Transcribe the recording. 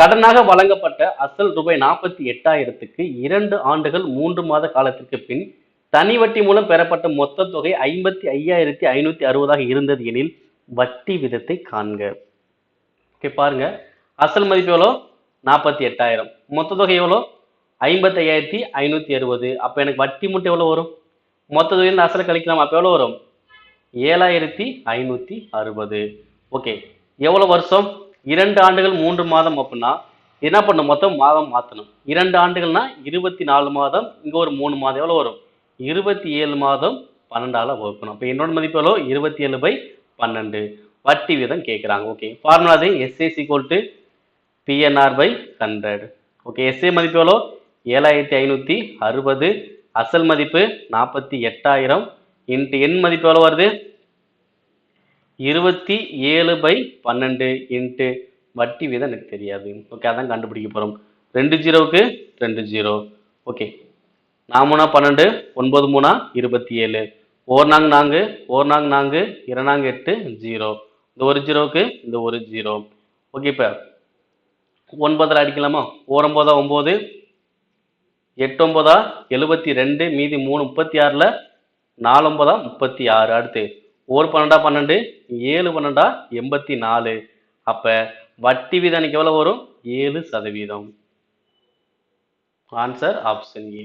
கடனாக வழங்கப்பட்ட அசல் ரூபாய் நாற்பத்தி எட்டாயிரத்துக்கு இரண்டு ஆண்டுகள் மூன்று மாத காலத்திற்கு பின் தனி வட்டி மூலம் பெறப்பட்ட மொத்த தொகை ஐம்பத்தி ஐயாயிரத்தி ஐநூத்தி அறுபதாக இருந்தது எனில் வட்டி விதத்தை காண்க. ஓகே பாருங்க. அசல் மதிப்பு எவ்வளோ? நாற்பத்தி எட்டாயிரம். மொத்த தொகை எவ்வளோ? ஐம்பத்தி ஐயாயிரத்தி ஐநூத்தி அறுபது. அப்போ எனக்கு வட்டி மட்டும் எவ்வளோ வரும்? மொத்த தொகையில் அசலை கழிக்கலாம்? அப்போ எவ்வளோ வரும்? ஏழாயிரத்தி ஐநூத்தி அறுபது. ஓகே எவ்வளோ வருஷம்? இரண்டு ஆண்டுகள் மூன்று மாதம் அப்படின்னா என்ன பண்ணும்? மொத்தம் மாதம் மாற்றணும் இரண்டு ஆண்டுகள்னா இருபத்தி நாலு மாதம் இங்கே ஒரு மூணு மாதம் எவ்வளோ வரும்? இருபத்தி ஏழு மாதம் பன்னெண்டால வகுக்கணும். அப்போ என்னோட மதிப்பு எவ்வளோ இருபத்தி ஏழு பை பன்னெண்டு. வட்டி வீதம் கேட்குறாங்க ஓகே. ஃபார்முலா அது SAC equal to PNR by hundred okay. SA மதிப்பு எவ்வளோ ஏழாயிரத்தி ஐநூற்றி அறுபது. அசல் மதிப்பு நாற்பத்தி எட்டாயிரம். இன்ட்டு எண் மதிப்பு எவ்வளோ வருது? இருபத்தி ஏழு பை பன்னெண்டு இன்ட்டு வட்டி வீதம் எனக்கு தெரியாது. ஓகே அதான் கண்டுபிடிக்க போகிறோம் ரெண்டு ஜீரோவுக்கு ரெண்டு ஜீரோ. ஓகே நாமூணா பன்னெண்டு ஒன்பது மூணா இருபத்தி ஏழு. ஓர் நாங் நான்கு ஓர் நாங் நான்கு இரநாங்க எட்டு ஜீரோ. இந்த ஒரு ஜீரோவுக்கு இந்த ஒரு ஜீரோ. ஓகே இப்போ ஒன்பதில் அடிக்கலாமா? ஓரம்போதா ஒம்பது எட்டு எழுபத்தி ரெண்டு மீதி மூணு முப்பத்தி ஆறில் நாலு முப்பத்தி ஆறு. அடுத்து ஒரு பன்னெண்டா பன்னெண்டு ஏழு பன்னெண்டா எண்பத்தி நாலு அப்போ வட்டி வீதம் எனக்கு எவ்வளோ வரும்? ஏழு சதவீதம். Answer option A